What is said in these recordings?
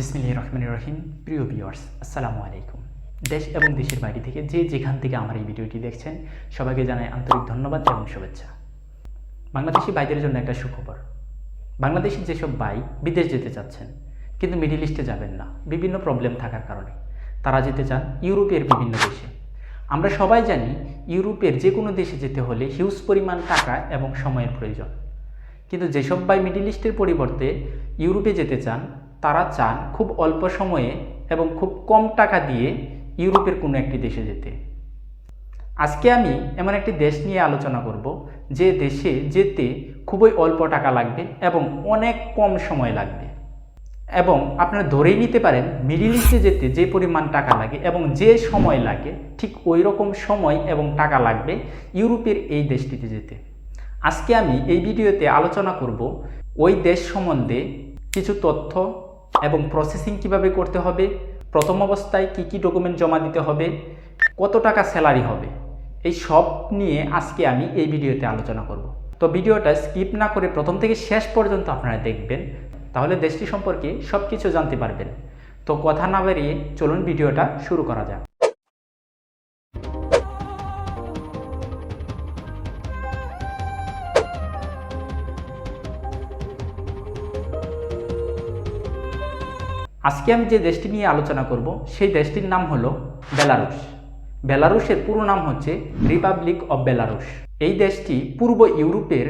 বিসমিল্লাহির রহমানির রহিম। প্রিয় ভিউয়ার্স, আসসালামু আলাইকুম। দেশ এবং দেশের বাইরে থেকে যে যেখান থেকে আমার এই ভিডিওটি দেখছেন, সবাইকে জানাই আন্তরিক ধন্যবাদ এবং শুভেচ্ছা। বাংলাদেশি বাইদের জন্য একটা সুখবর। বাংলাদেশি যেসব বাই বিদেশ যেতে চাচ্ছেন, কিন্তু মিডিল ইস্টে যাবেন না, বিভিন্ন প্রবলেম থাকার কারণে। তারা যেতে চান ইউরোপের বিভিন্ন দেশে। আমরা সবাই জানি ইউরোপের যে কোনো দেশে যেতে হলে হিউজ পরিমাণ টাকা এবং সময়ের প্রয়োজন। কিন্তু যেসব বাই মিডিল ইস্টের পরিবর্তে ইউরোপে যেতে চান তারা চান খুব অল্প সময়ে এবং খুব কম টাকা দিয়ে ইউরোপের কোনো একটি দেশে যেতে। আজকে আমি এমন একটি দেশ নিয়ে আলোচনা করব, যে দেশে যেতে খুবই অল্প টাকা লাগবে এবং অনেক কম সময় লাগবে। এবং আপনারা ধরেই নিতে পারেন, মিডিল ইস্টে যেতে যে পরিমাণ টাকা লাগে এবং যে সময় লাগে, ঠিক ওই রকম সময় এবং টাকা লাগবে ইউরোপের এই দেশটিতে যেতে। আজকে আমি এই ভিডিওতে আলোচনা করব ওই দেশ সম্বন্ধে কিছু তথ্য এবং প্রসেসিং কীভাবে করতে হবে, প্রথম অবস্থায় কি কি ডকুমেন্ট জমা দিতে হবে, কত টাকা স্যালারি হবে, এই সব নিয়ে আজকে আমি এই ভিডিওতে আলোচনা করব। তো ভিডিওটা স্কিপ না করে প্রথম থেকে শেষ পর্যন্ত আপনারা দেখবেন, তাহলে দেশটি সম্পর্কে সব কিছু জানতে পারবেন। তো কথা না বেরিয়ে চলুন ভিডিওটা শুরু করা যাক। আজকে আমি যে দেশটি নিয়ে আলোচনা করব, সেই দেশটির নাম হলো বেলারুশ। বেলারুশের পুরো নাম হচ্ছে রিপাবলিক অব বেলারুশ এই দেশটি পূর্ব ইউরোপের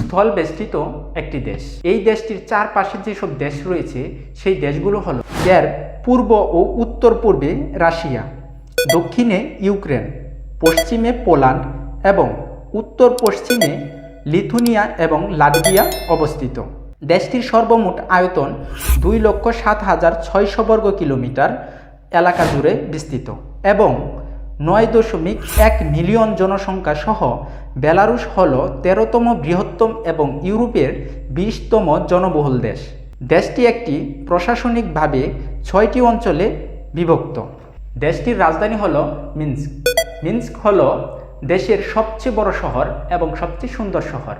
স্থল বেষ্টিত একটি দেশ। এই দেশটির চারপাশে যেসব দেশ রয়েছে, সেই দেশগুলো হলো এর পূর্ব ও উত্তর পূর্বে রাশিয়া, দক্ষিণে ইউক্রেন, পশ্চিমে পোল্যান্ড এবং উত্তর পশ্চিমে লিথুনিয়া এবং লাটভিয়া অবস্থিত। দেশটির সর্বমোট আয়তন দুই লক্ষ সাত হাজার ছয়শো বর্গ কিলোমিটার এলাকা জুড়ে বিস্তৃত এবং নয় দশমিক এক মিলিয়ন জনসংখ্যা সহ বেলারুশ হল তেরোতম বৃহত্তম এবং ইউরোপের বিশতম জনবহুল দেশ। দেশটি একটি প্রশাসনিকভাবে ছয়টি অঞ্চলে বিভক্ত। দেশটির রাজধানী হল মিন্স্ক। মিন্স্ক হল দেশের সবচেয়ে বড় শহর এবং সবচেয়ে সুন্দর শহর।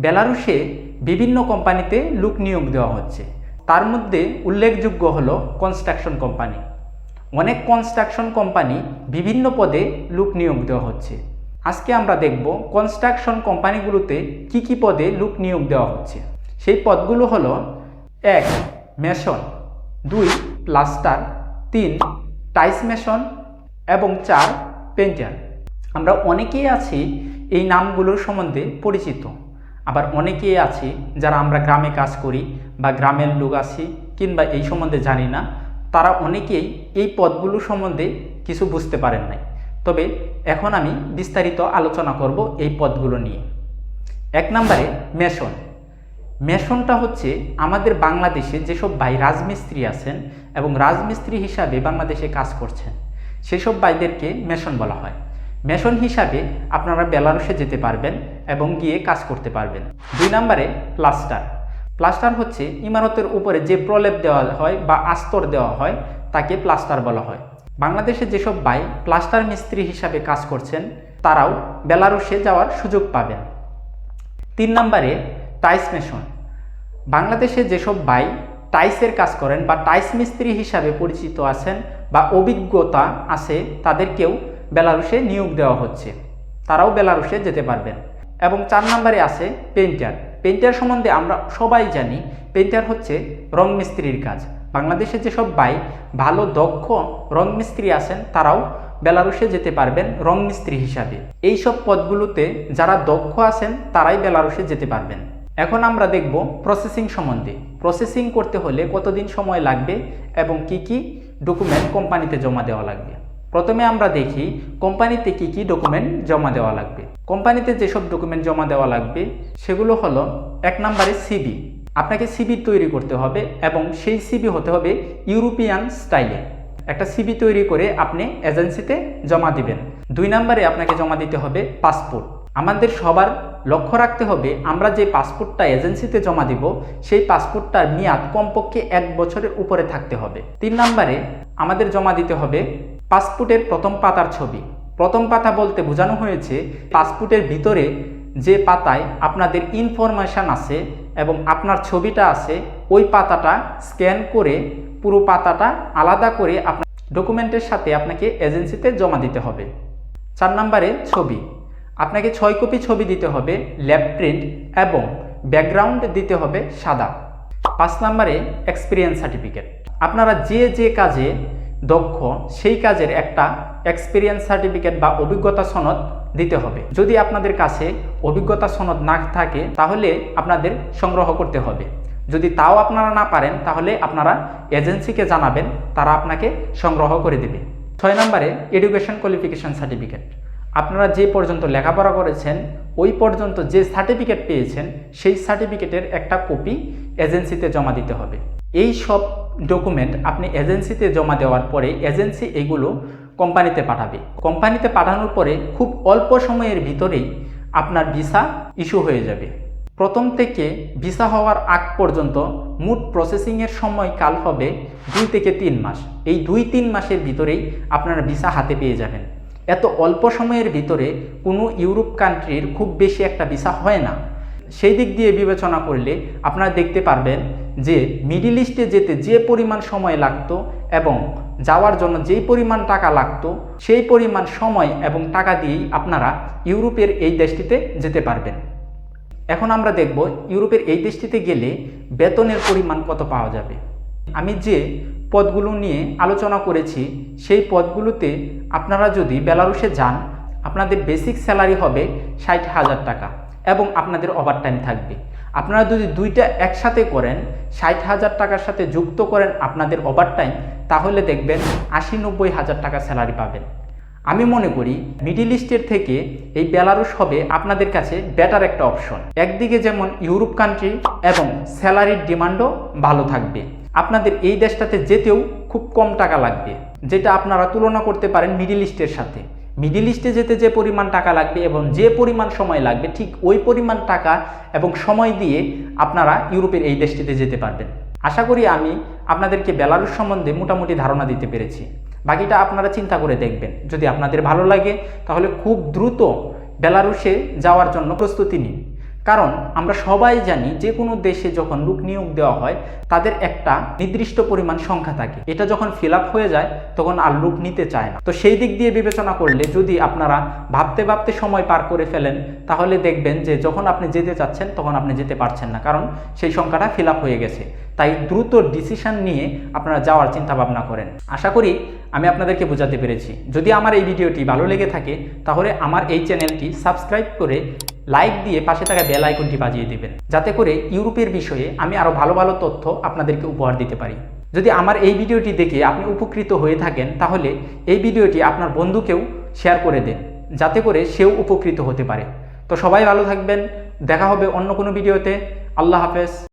বেলারুশে বিভিন্ন কোম্পানিতে লোক নিয়োগ দেওয়া হচ্ছে। তার মধ্যে উল্লেখযোগ্য হলো কনস্ট্রাকশন কোম্পানি অনেক কনস্ট্রাকশন কোম্পানি বিভিন্ন পদে লোক নিয়োগ দেওয়া হচ্ছে। আজকে আমরা দেখব কনস্ট্রাকশন কোম্পানিগুলোতে কি কি পদে লোক নিয়োগ দেওয়া হচ্ছে। সেই পদগুলো হলো এক মেশন দুই প্লাস্টার তিন টাইস মেশন এবং চার পেন্টার আমরা অনেকেই আছি এই নামগুলোর সম্বন্ধে পরিচিত। আবার অনেকেই আছে যারা আমরা গ্রামে কাজ করি বা গ্রামের লোক আছি কিংবা এই সম্বন্ধে জানি না, তারা অনেকেই এই পদগুলো সম্বন্ধে কিছু বুঝতে পারেন নাই। তবে এখন আমি বিস্তারিত আলোচনা করব এই পদগুলো নিয়ে। এক নম্বরে মেশন। মেশনটা হচ্ছে আমাদের বাংলাদেশে যেসব ভাই রাজমিস্ত্রি আছেন এবং রাজমিস্ত্রি হিসাবে বাংলাদেশে কাজ করছেন, সেসব ভাইদেরকে মেশন বলা হয়। মেশন হিসাবে আপনারা বেলারুসে যেতে পারবেন এবং গিয়ে কাজ করতে পারবেন। দুই নম্বরে প্লাস্টার। প্লাস্টার হচ্ছে ইমারতের উপরে যে প্রলেপ দেওয়া হয় বা আস্তর দেওয়া হয়, তাকে প্লাস্টার বলা হয়। বাংলাদেশে যেসব ভাই প্লাস্টার মিস্ত্রি হিসাবে কাজ করছেন, তারাও বেলারুসে যাওয়ার সুযোগ পাবেন। তিন নম্বরে টাইস মেশন। বাংলাদেশে যেসব ভাই টাইসের কাজ করেন বা টাইস মিস্ত্রি হিসাবে পরিচিত আছেন বা অভিজ্ঞতা আছে, তাদেরকেও বেলারুসে নিয়োগ দেওয়া হচ্ছে। তারাও বেলারুসে যেতে পারবেন। এবং চার নম্বরে আছে পেন্টার পেন্টার সম্বন্ধে আমরা সবাই জানি পেন্টার হচ্ছে রং মিস্ত্রির কাজ। বাংলাদেশে যেসব ভাই ভালো, দক্ষ রং মিস্ত্রি আছেন, তারাও বেলারুসে যেতে পারবেন রং মিস্ত্রি হিসাবে। এই সব পদগুলোতে যারা দক্ষ আছেন, তারাই বেলারুসে যেতে পারবেন। এখন আমরা দেখব প্রসেসিং সম্বন্ধে। প্রসেসিং করতে হলে কতদিন সময় লাগবে এবং কি কি ডকুমেন্ট কোম্পানিতে জমা দেওয়া লাগবে? প্রথমে আমরা দেখি কোম্পানিতে কি কি ডকুমেন্ট জমা দেওয়া লাগবে। কোম্পানিতে যেসব ডকুমেন্ট জমা দেওয়া লাগবে, সেগুলো হলো এক নম্বরে সিবি আপনাকে সিবি তৈরি করতে হবে এবং সেই সিবি হতে হবে ইউরোপিয়ান স্টাইলে একটা সিবি তৈরি করে আপনি এজেন্সিতে জমা দিবেন। দুই নম্বরে আপনাকে জমা দিতে হবে পাসপোর্ট আমাদের সবার লক্ষ্য রাখতে হবে, আমরা যে পাসপোর্টটা এজেন্সিতে জমা দিব, সেই পাসপোর্টটার মেয়াদ কমপক্ষে এক বছরের উপরে থাকতে হবে। তিন নম্বরে আমাদের জমা দিতে হবে পাসপোর্টের প্রথম পাতার ছবি। প্রথম পাতা বলতে বোঝানো হয়েছে পাসপোর্টের ভিতরে যে পাতায় আপনাদের ইনফরমেশান আছে এবং আপনার ছবিটা আছে, ওই পাতাটা স্ক্যান করে পুরো পাতাটা আলাদা করে আপনার ডকুমেন্টের সাথে আপনাকে এজেন্সিতে জমা দিতে হবে। চার নম্বরে ছবি। আপনাকে ছয় কপি ছবি দিতে হবে ল্যাব প্রিন্ট এবং ব্যাকগ্রাউন্ড দিতে হবে সাদা। পাঁচ নম্বরে এক্সপিরিয়েন্স সার্টিফিকেট আপনারা যে যে কাজে দক্ষ, সেই কাজের একটা এক্সপিরিয়েন্স সার্টিফিকেট বা অভিজ্ঞতা সনদ দিতে হবে। যদি আপনাদের কাছে অভিজ্ঞতা সনদ না থাকে, তাহলে আপনাদের সংগ্রহ করতে হবে। যদি তাও আপনারা না পারেন, তাহলে আপনারা এজেন্সিকে জানাবেন, তারা আপনাকে সংগ্রহ করে দেবে। ছয় নম্বরে এডুকেশন কোয়ালিফিকেশন সার্টিফিকেট আপনারা যে পর্যন্ত লেখাপড়া করেছেন, ওই পর্যন্ত যে সার্টিফিকেট পেয়েছেন, সেই সার্টিফিকেটের একটা কপি এজেন্সিতে জমা দিতে হবে। এই সব ডকুমেন্ট আপনি এজেন্সিতে জমা দেওয়ার পরে এজেন্সি এগুলো কোম্পানিতে পাঠাবে। কোম্পানিতে পাঠানোর পরে খুব অল্প সময়ের ভিতরেই আপনার ভিসা ইস্যু হয়ে যাবে। প্রথম থেকে ভিসা হওয়ার আগ পর্যন্ত মোট প্রসেসিংয়ের সময়কাল হবে দুই থেকে তিন মাস। এই দুই তিন মাসের ভিতরেই আপনারা ভিসা হাতে পেয়ে যাবেন। এত অল্প সময়ের ভিতরে কোনো ইউরোপ কান্ট্রির খুব বেশি একটা ভিসা হয় না। সেই দিক দিয়ে বিবেচনা করলে আপনারা দেখতে পারবেন যে মিডিল ইস্টে যেতে যে পরিমাণ সময় লাগতো এবং যাওয়ার জন্য যেই পরিমাণ টাকা লাগতো, সেই পরিমাণ সময় এবং টাকা দিয়েই আপনারা ইউরোপের এই দেশটিতে যেতে পারবেন। এখন আমরা দেখব ইউরোপের এই দেশটিতে গেলে বেতনের পরিমাণ কত পাওয়া যাবে। আমি যে পদগুলো নিয়ে আলোচনা করেছি, সেই পদগুলোতে আপনারা যদি বেলারুশে যান, আপনাদের বেসিক স্যালারি হবে ষাট হাজার টাকা এবং আপনাদের ওভারটাইম থাকবে। আপনারা যদি দুইটা একসাথে করেন, ষাট হাজার টাকার সাথে যুক্ত করেন আপনাদের ওভারটাইম তাহলে দেখবেন আশি নব্বই হাজার টাকা স্যালারি পাবেন। আমি মনে করি মিডিল ইস্টের থেকে এই বেলারুশ হবে আপনাদের কাছে বেটার একটা অপশন একদিকে যেমন ইউরোপ কান্ট্রি এবং স্যালারির ডিমান্ডও ভালো থাকবে। আপনাদের এই দেশটাতে যেতেও খুব কম টাকা লাগবে, যেটা আপনারা তুলনা করতে পারেন মিডিল ইস্টের সাথে। মিডিল ইস্টে যেতে যে পরিমাণ টাকা লাগবে এবং যে পরিমাণ সময় লাগবে, ঠিক ওই পরিমাণ টাকা এবং সময় দিয়ে আপনারা ইউরোপের এই দেশটিতে যেতে পারবেন। আশা করি আমি আপনাদেরকে বেলারুশ সম্বন্ধে মোটামুটি ধারণা দিতে পেরেছি। বাকিটা আপনারা চিন্তা করে দেখবেন। যদি আপনাদের ভালো লাগে, তাহলে খুব দ্রুত বেলারুশে যাওয়ার জন্য প্রস্তুতি নিন। কারণ আমরা সবাই জানি যে কোনো দেশে যখন লোক নিয়োগ দেওয়া হয়, তাদের একটা নির্দিষ্ট পরিমাণ সংখ্যা থাকে। এটা যখন ফিল হয়ে যায়, তখন আর লোক নিতে চায় না। তো সেই দিক দিয়ে বিবেচনা করলে যদি আপনারা ভাবতে ভাবতে সময় পার করে ফেলেন, তাহলে দেখবেন যে যখন আপনি যেতে চাচ্ছেন, তখন আপনি যেতে পারছেন না। কারণ সেই সংখ্যাটা ফিল হয়ে গেছে। তাই দ্রুত ডিসিশন নিয়ে আপনারা যাওয়ার চিন্তা ভাবনা করেন। আশা করি আমি আপনাদেরকে বোঝাতে পেরেছি। যদি আমার এই ভিডিওটি ভালো লেগে থাকে, তাহলে আমার এই চ্যানেলটি সাবস্ক্রাইব করে লাইক দিয়ে পাশে থাকা বেল আইকনটি বাজিয়ে দেবেন। যাতে করে ইউরোপের বিষয়ে আমি আরও ভালো ভালো তথ্য আপনাদেরকে উপহার দিতে পারি। যদি আমার এই ভিডিওটি দেখে আপনি উপকৃত হয়ে থাকেন, তাহলে এই ভিডিওটি আপনার বন্ধুকেও শেয়ার করে দেন, যাতে করে সেও উপকৃত হতে পারে। তো সবাই ভালো থাকবেন, দেখা হবে অন্য কোনো ভিডিওতে। আল্লাহ হাফেজ।